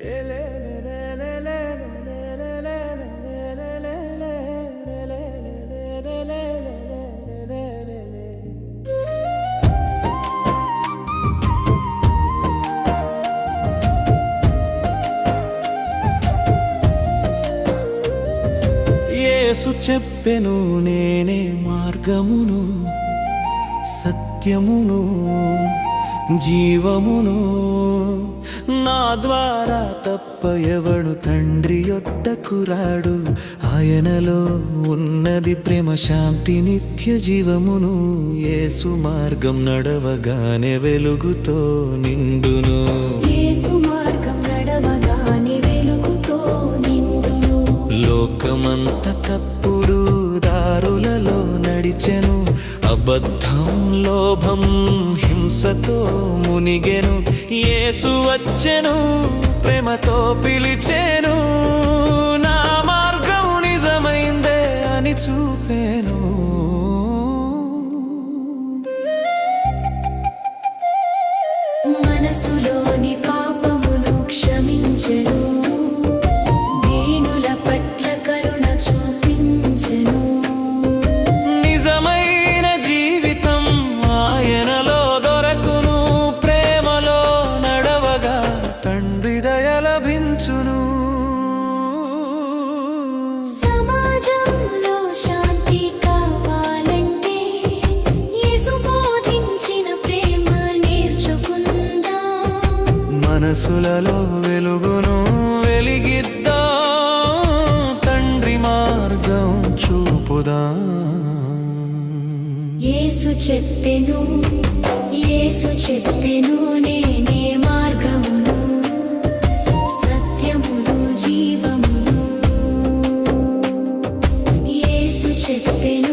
యేసు చెప్పెను నేనే మార్గమును సత్యమును జీవమును. నా ద్వారా తప్ప ఎవడు తండ్రి యొద్దకు రాడు ఆయనలో ఉన్నది ప్రేమ శాంతి నిత్య జీవమును యేసు మార్గం నడవగానే వెలుగుతో నిండును. మార్గం నడవగానే వెలుగుతో నిండును. లోకమంత తప్పుడు దారులలో నడిచెను. అబద్ధం లోభం హింసతో మునిగెను. యేసు వచ్చెను ప్రేమతో పిలిచేను. నా మార్గం నిజమైందే అని చూపేను. మనసులోని మనసులలో వెలుగును వెలిగిద్దా. తండ్రి మార్గం చూపుదా. ఏసు చెప్పెను ఏసు చెప్పెను నేనే మార్గమును సత్యమును జీవమును. ఏసు చెప్పెను